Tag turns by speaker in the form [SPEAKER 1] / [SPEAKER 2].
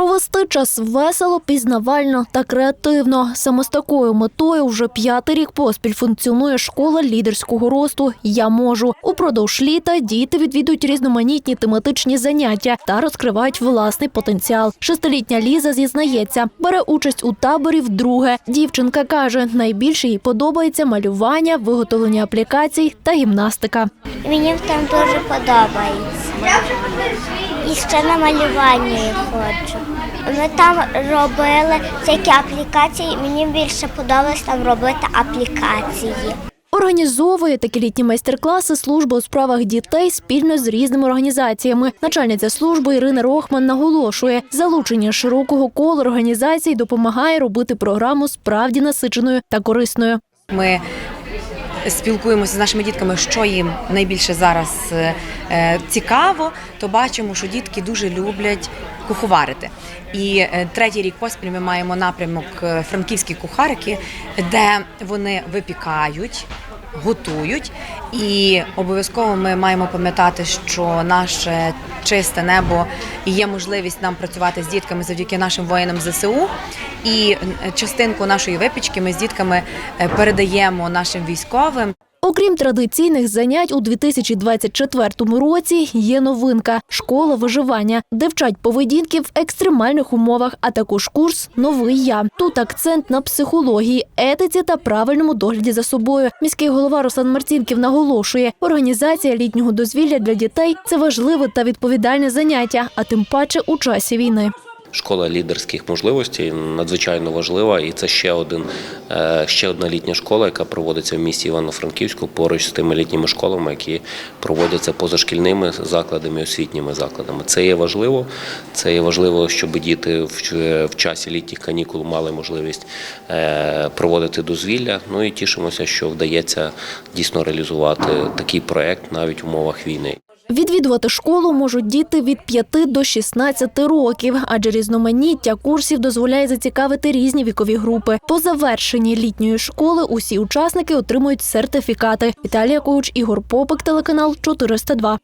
[SPEAKER 1] Провести час весело, пізнавально та креативно. Саме з такою метою вже п'ятий рік поспіль функціонує школа лідерського росту Я можу. Упродовж літа діти відвідують різноманітні тематичні заняття та розкривають власний потенціал. Шестилітня Ліза зізнається, бере участь у таборі вдруге. Дівчинка каже, найбільше їй подобається малювання, виготовлення аплікацій та гімнастика.
[SPEAKER 2] Мені там дуже подобається. І ще на малювання я хочу. Ми там робили всякі аплікації, мені більше подобалось там робити аплікації.
[SPEAKER 1] Організовує такі літні майстер-класи служба у справах дітей спільно з різними організаціями. Начальниця служби Ірина Рохман наголошує, залучення широкого кола організацій допомагає робити програму справді насиченою та корисною.
[SPEAKER 3] Ми спілкуємося з нашими дітками, що їм найбільше зараз е, е, цікаво, то бачимо, що дітки дуже люблять куховарити. І е, третій рік поспіль ми маємо напрямок франківські кухарики, де вони випікають. Готують і обов'язково ми маємо пам'ятати, що наше чисте небо і є можливість нам працювати з дітками завдяки нашим воїнам ЗСУ. І частинку нашої випічки ми з дітками е, передаємо нашим військовим.
[SPEAKER 1] Окрім традиційних занять у 2024 році є новинка школа виживання, де вчать поведінки в екстремальних умовах, а також курс Новий я. Тут акцент на психології, етиці та правильному догляді за собою. Міський голова Руслан Марцінків наголошує, організація літнього дозвілля для дітей це важливе та відповідальне заняття, а тим паче у часі війни.
[SPEAKER 4] Школа лідерських можливостей надзвичайно важлива, і це ще один е, ще одна літня школа, яка проводиться в місті Івано-Франківську поруч з тими літніми школами, які проводяться позашкільними закладами, освітніми закладами. Це є важливо. Це є важливо, щоб діти в, часі літніх канікул мали можливість е, проводити дозвілля. Ну і тішимося, що вдається дійсно реалізувати такий проект навіть в умовах війни.
[SPEAKER 1] Відвідувати школу можуть діти від 5 до 16 років, адже різноманіття курсів дозволяє зацікавити різні вікові групи. По завершенні літньої школи усі учасники отримують сертифікати. Віталія Коуч, Ігор Попик, телеканал 402.